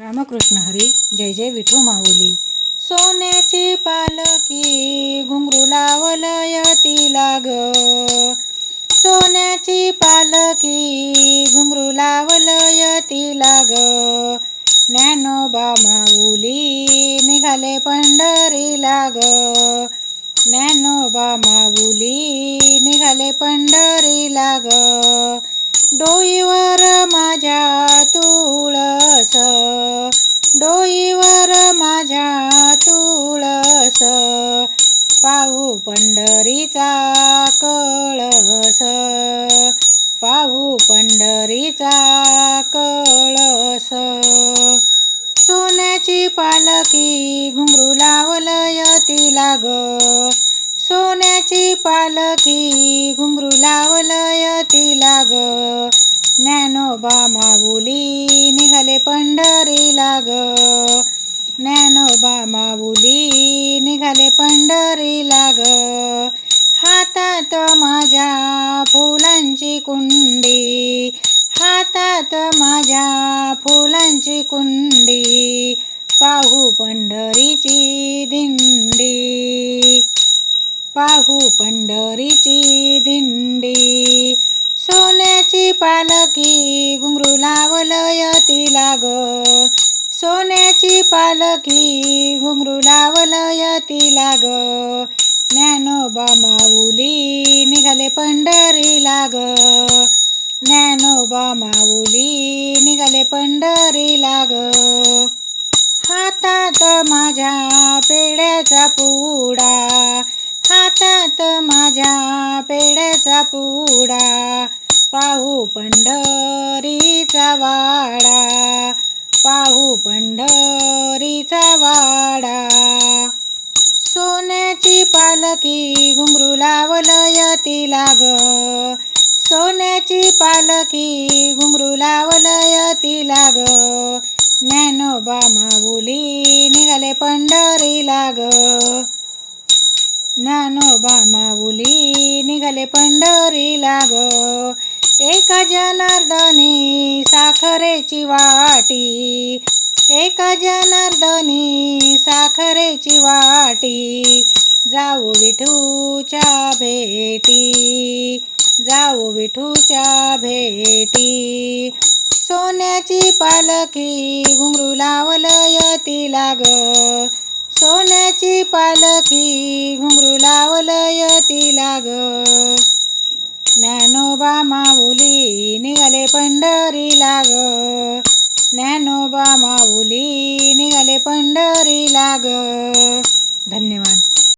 रामकृष्ण हरी जय जय विठू माऊली. सोन्याची पालकी घुंगरू लावलय तिला सोन्याची पालकी घुंगरू लावलय ती ग ज्ञानोबा माऊली निघाले पंढरी लाग. ज्ञानोबा माऊली निघाले पंढरी लाग. डोईवर माझ्या तू पाहू पंढरीचा कळस. पाहू पंढरीचा कळस. सोन्याची पालखी घुंगरू लावलय तिला ग. सोन्याची पालखी घुंगरू लावलय तिला ग. ज्ञानोबा माऊली निघाले पंढरीला ग. ज्ञानोबा माऊली निघाले पंढरीला ग हातात माझ्या फुलांची कुंडी. हातात माझ्या फुलांची कुंडी. पाहू पंढरीची दिंडी. पाहू पंढरीची दिंडी. सोन्याची पालकी घुंगरू लावलय तिला ग सोन्याची पालखी घुंगरू लावलय तिला ग ज्ञानोबा माऊली निघाले पंढरीला ग ज्ञानोबा माऊली निघाले पंढरीला ग हातात माझ्या पेड्याचा पुडा हातात माझ्या पेड्याचा पुडा पाहू पंढरीचा वाडा. पंढरीचा वाडा. सोन्याची पालखी घुंगरू लावलय तिला ग सोन्याची पालखी घुंगरू लावलय तिला ग ज्ञानोबा माऊली निघाले पंढरीला ग ज्ञानोबा माऊली निघाले पंढरीला ग एका जनार्दनी साखरेची वाटी. एका जनार्दनी साखरेची वाटी जाऊ विठूच्या भेटी जाऊ विठूच्या भेटी. सोन्याची पालखी घुंगरू लावलय तिला ग सोन्याची पालखी घुंगरू लावलय तिला ग ज्ञानोबा माऊली निघाले पंढरीला ग ज्ञानोबा माऊली निघाले पंढरीला ग धन्यवाद.